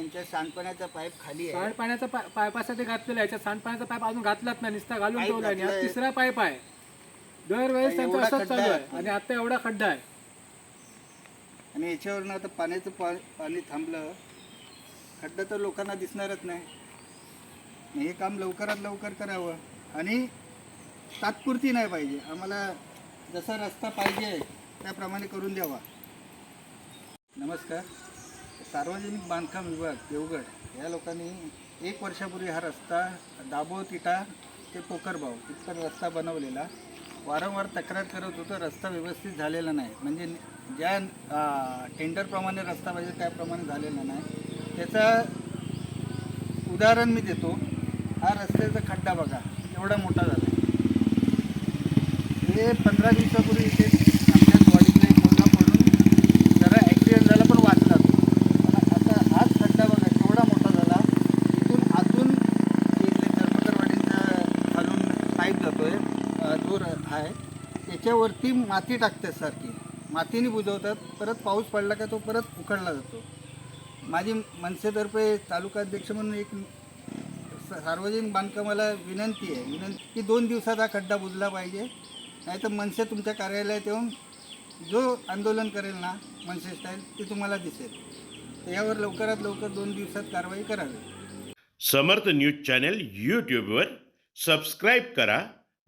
यांच्या सांडपाण्याचा पाईप खाली आहे. सांडपाण्याचा पा- पाईपासाठी घातलेला आहे. याच्यात सांडपाण्याचा पाईप अजून घातलाच नाही. नुसता घालून पाईप ठेवला आणि हा घातलाय. तिसरा पाईप आहे. दरवेळेस त्यांचं एवढा असंच खड्डा चालू आहे. आहे. आणि आता एवढा खड्डा आहे. आणि याच्यावरनं आता पाण्याचं पा पाणी थांबलं. खड्डा तर लोकांना दिसणारच नाही. मग हे काम लवकरात लवकर करावं. आणि तात्पुरती नाही पाहिजे. आम्हाला जसा रस्ता पाहिजे त्याप्रमाणे करून द्यावा. नमस्कार. सार्वजनिक बांधकाम विभाग देवगड या लोकांनी एक वर्षापूर्वी हा रस्ता दाबोतिटा ते पोकरभाव इतका रस्ता बनवलेला. वारंवार तक्रार करत होतो रस्ता व्यवस्थित झालेला नाही. म्हणजे ज्या टेंडरप्रमाणे रस्ता पाहिजे त्याप्रमाणे झालेला नाही. त्याचं उदाहरण मी देतो. हा रस्त्याचा खड्डा बघा एवढा मोठा झाला. हे पंधरा दिवसापूर्वी इथे आमच्या बॉडीतला एक मुलगा पडून जरा ॲक्सिडेंट झाला पण वाचला तो पण आता हाच खड्डा बघा केवढा मोठा झाला इथून आतून इथले धर्मकरवाडीचा खालून पाईप जातोय अ, तो आहे. त्याच्यावरती माती टाकतात सारखी. मातीने बुजवतात. परत पाऊस पडला का तो परत उखडला जातो. माझी मनसेतर्फे तालुका अध्यक्ष म्हणून एक स- सार्वजनिक बांधकामाला विनंती आहे. विनंती की दोन दिवसात हा खड्डा बुजला पाहिजे. नाहीतर मनसे तुमच्या कार्यालयात येऊन जो आंदोलन करेल ना मनसे स्टाईल ते तुम्हाला दिसेल. यावर लवकरात लवकर दोन दिवसात कारवाई करावी. समर्थ न्यूज चॅनल यूट्यूबवर सबस्क्राईब करा.